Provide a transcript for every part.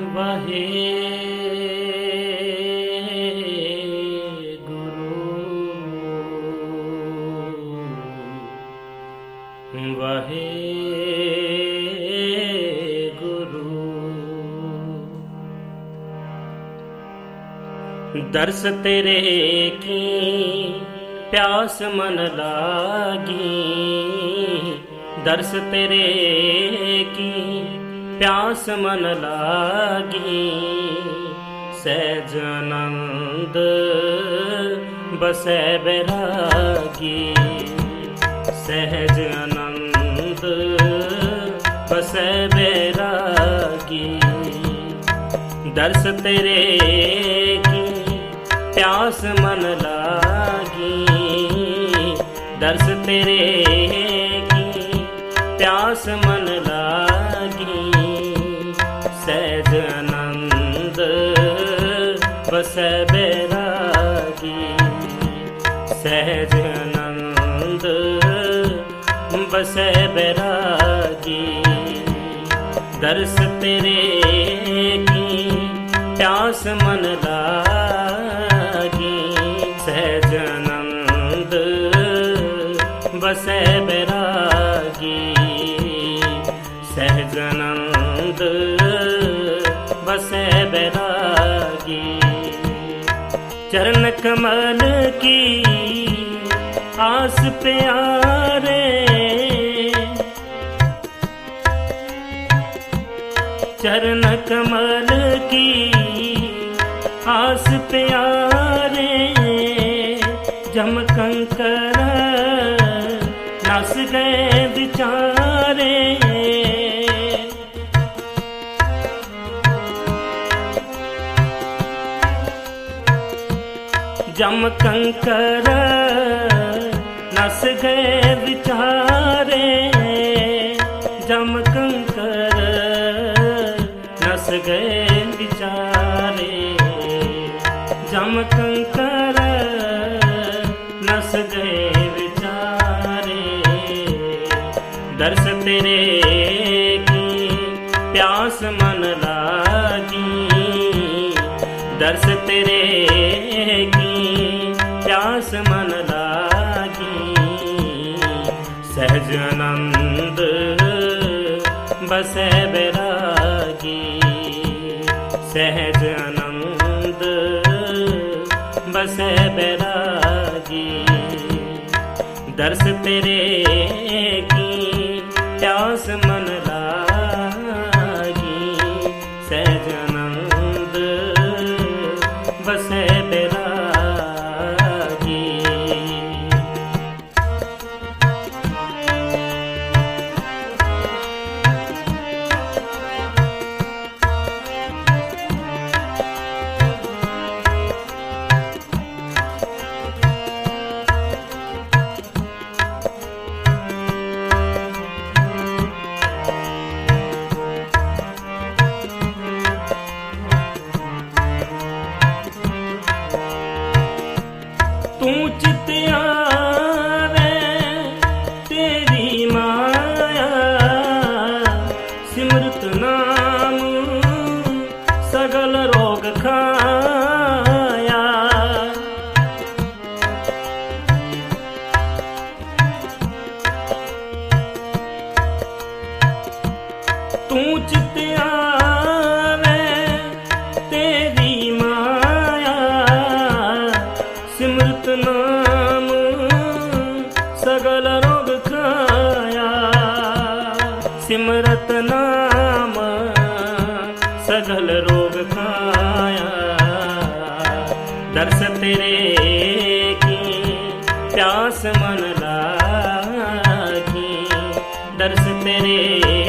ਵਹੇ ਗੁਰੂ। ਵਹੇ ਗੁਰੂ। ਦਰਸ ਤੇਰੇ ਕੀ ਪਿਆਸ ਮਨ ਲਾਗੀ। ਦਰਸ ਤੇਰੇ ਕੀ ਪਿਆਸ ਮਨ ਲਾਗੀ, ਸਹਿਜ ਆਨੰਦ ਬਸੈ ਬੈਰਾਗੀ। ਸਹਿਜ ਆਨੰਦ ਬਸੈ ਬੈਰਾਗੀ। ਦਰਸ ਤੇਰੇ ਕੀ ਪਿਆਸ ਮਨ ਲਾਗੀ, ਦਰਸ ਤੇਰੇ ਕੀ ਪਿਆਸ ਮਨ ਬਸੈ ਬੈਰਾਗੀ ਸਹਿਜ ਆਨੰਦ ਬਸੈ ਬੈਰਾਗੀ ਦਰਸ ਤੇਰੇ ਕੀ ਪਿਆਸ ਮਨ ਲਾਗੀ ਚਰਨ ਕਮਲ ਕੀ ਆਸ ਪਿਆਰੇ ਚਰਨ ਕਮਲ ਜਮ ਕੰਕਰ ਨਸ ਗਏ ਵਿਚਾਰ। ਬਸੈ ਬੈਰਾਗੀ ਸਹਿਜ ਆਨੰਦ ਬਸੈ ਬੈਰਾਗੀ ਦਰਸ ਤੇਰੇ ਕੀ ਪਿਆਸ ਮਨ ਪਿਆਸ ਮਨ ਲਾਗੀ ਦਰਸ ਤੇਰੇ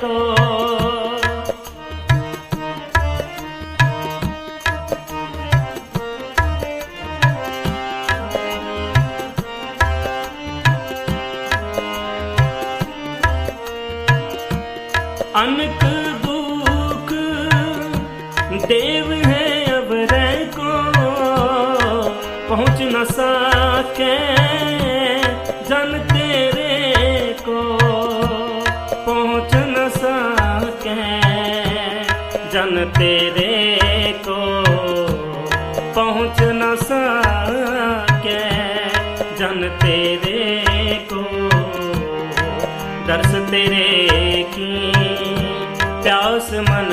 ਤੇਰੇ ਜਨ ਤੇਰੇ ਕੋ ਪਹੁੰਚ ਨਾ ਸਕੇ ਜਨ ਤੇਰੇ ਕੋ ਦਰਸ ਤੇਰੇ ਕੀ ਪਿਆਸ ਮਨ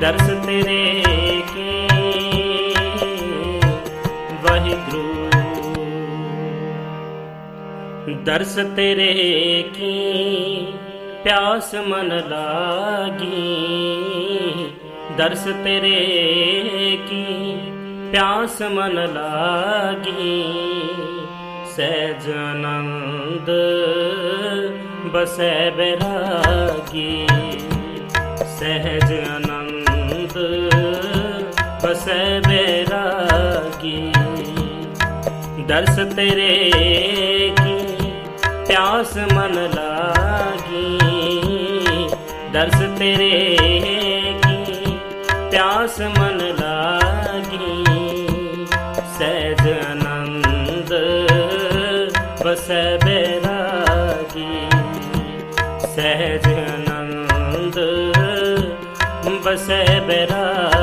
ਦਰਸ ਤੇਰੇ ਕੀ? ਵਾਹਿਗੁਰੂ। ਦਰਸ ਤੇਰੇ ਕੀ? ਪਿਆਸ ਮਨ ਲਾਗੀ। ਦਰਸ ਤੇਰੇ ਕੀ? ਪਿਆਸ ਮਨ ਲਾਗੀ। ਸਹਿਜ ਆਨੰਦ ਬਸੈ ਬੈਰਾਗੀ। ਸਹਿਜ ਆਨੰਦ ਬਸੈ ਬੈਰਾਗੀ ਦਰਸ ਤੇਰੇ ਕੀ, ਪਿਆਸ ਮਨ ਲਾਗੀ। ਦਰਸ ਤੇਰੇ ਕੀ, ਪਿਆਸ ਮਨ ਲਾਗੀ। ਸਹਿਜ ਆਨੰਦ ਬਸੈ ਬੈਰਾਗੀ ਸਹਿਜ ਆਨੰਦ ਬਸੈ ਬੈਰਾਗੀ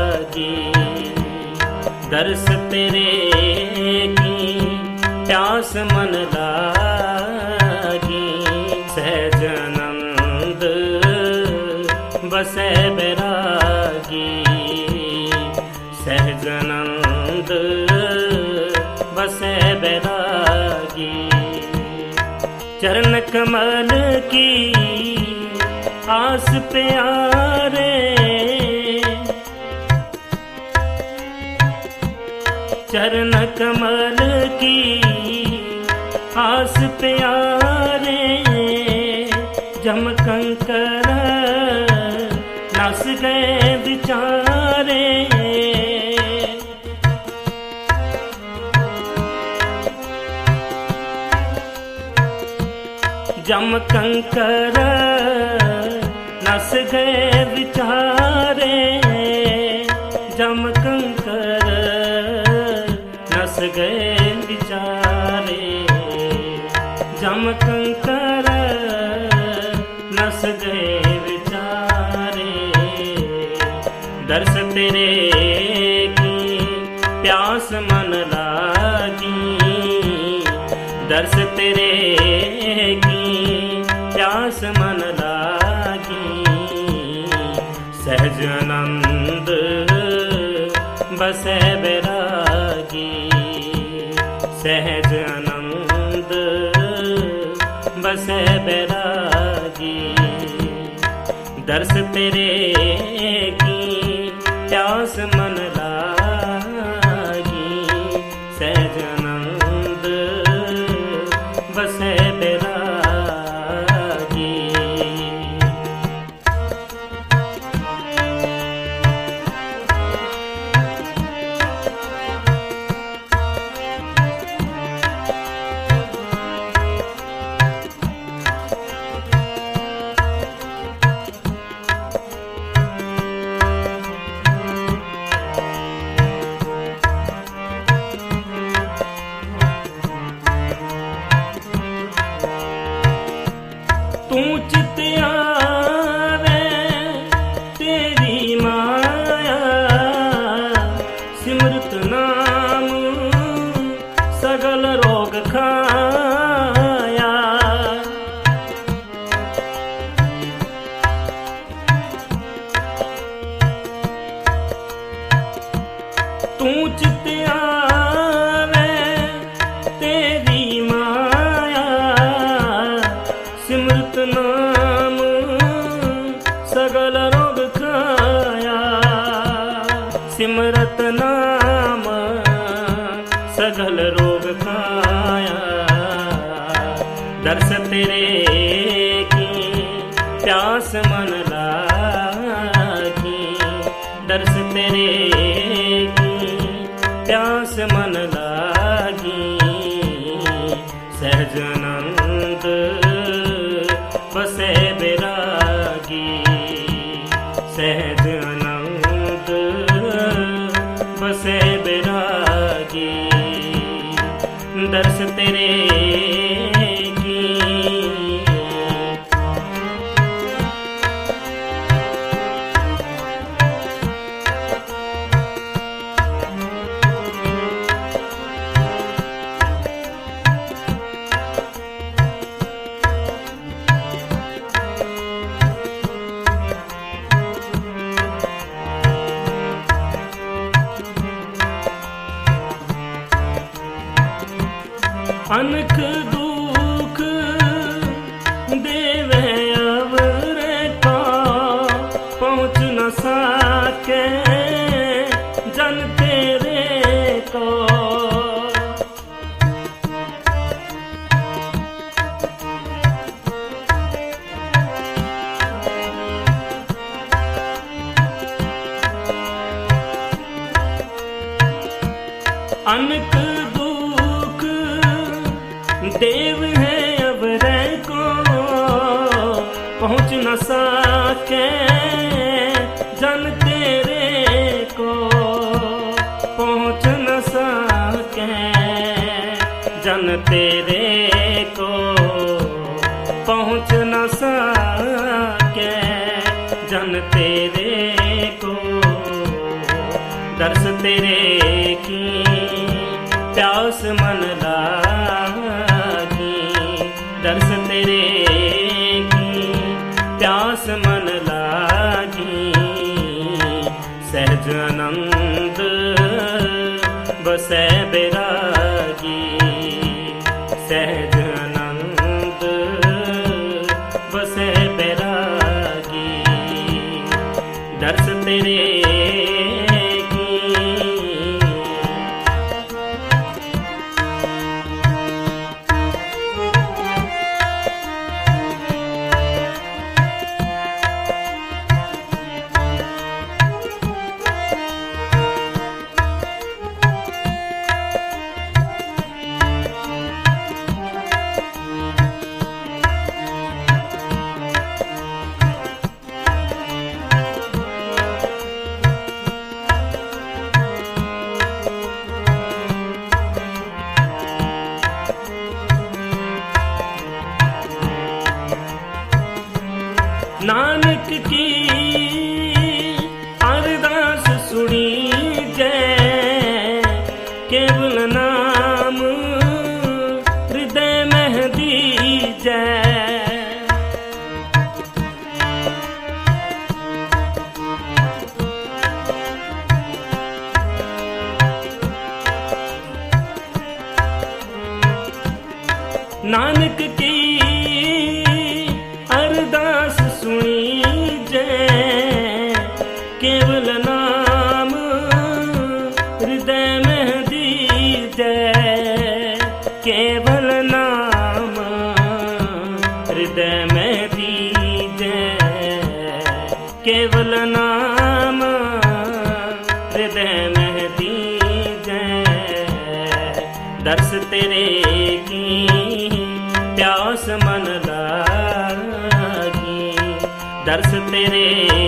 ਦਰਸ ਤੇਰੇ ਕੀ, ਪਿਆਸ ਮਨ ਲਾਗੀ। ਸਹਿਜ ਆਨੰਦ ਬਸੈ ਬੈਰਾਗੀ। ਸਹਿਜ ਆਨੰਦ ਬਸੈ ਬੈਰਾਗੀ। ਚਰਨ ਕਮਲ ਕੀ, ਆਸ ਪਿਆਰੇ ਚਰਨ ਕਮਲ ਕੀ ਆਸ ਪਿਆਰੇ ਜਮ ਕੰਕਰ ਨਸ ਗਏ ਵਿਚਾਰੇ ਜਮ ਕੰਕਰ ਨਸ ਗਏ ਵਿਚਾਰੇ ਦਰਸ ਤੇਰੇ ਕੀ ਪਿਆਸ ਮਨ ਲਾਗੀ। ਦਰਸ ਤੇਰੇ ਕੀ ਪਿਆਸ ਮਨ ਲਾਗੀ। ਸਹਿਜ ਆਨੰਦ ਬਸੈ ਬਿਰਾਗੀ। ਸਹਿਜ ਆਨੰਦ ਬਸੈ ਬਿਰਾਗੀ। ਦਰਸ ਤੇਰੇ ਕੀ प्यास मन ਸਹਿਜ ਅਨਕ ਦੁਖ ਦੇਵੇ ਪਹੁੰਚ ਨ ਸਾਕੇ ਜਨ ਤੇਰੇ देव है अब रे को पहुंच न सके जन तेरे को पहुंच न सके जन तेरे को पहुंच न सके जन तेरे को दर्श तेरे की प्यास मन लागी ਨਾਨਕ ਕੀ ਦਰਸ